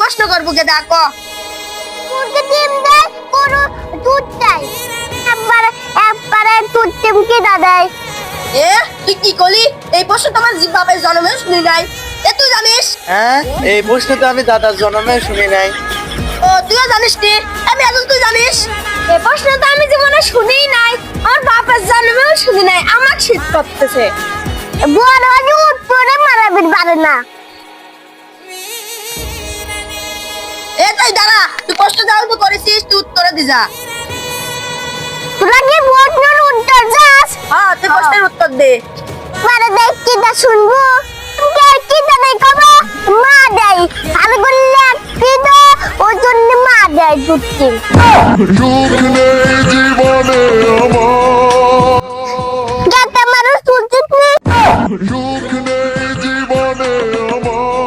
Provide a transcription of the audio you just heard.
প্রশ্ন করব কে। দেখো মুরগি ডিম দেয়? গরু দুধ দেয়। একবার একবারে দুধ ডিম কি দেয়। এ তুই কি করলি এই প্রশ্ন তোমার জিব্বাবের জন্মে শুনি নাই। এ তুই জানিস? হ্যাঁ এই প্রশ্ন তো আমি দাদার জন্মে শুনি নাই। ও তুইও জানিস নি? আমি এখন তুই জানিস? এই প্রশ্ন তো আমি জীবনে শুনিই নাই। আমার বাপের জন্মেও শুনি নাই আমার শীত করতেছে। বড় হলে উত্তরে মারাবির পারে না। প্রশ্ন তো করেছিস তুই উত্তরে দি যা। তোরা কি বন্ধুর উত্তর যাস। হ্যাঁ তুই প্রশ্নের উত্তর দে। মানে দেখ কি তা শুনব? কে কি তা দেখ কবে? মা দেয়। আমি বললে কি দো? ওই জন্য মা দেয় দুধ সুখ নেই জীবনে আমার। যাতে মানুষ ডিম নেই সুখ নেই জীবনে আমার।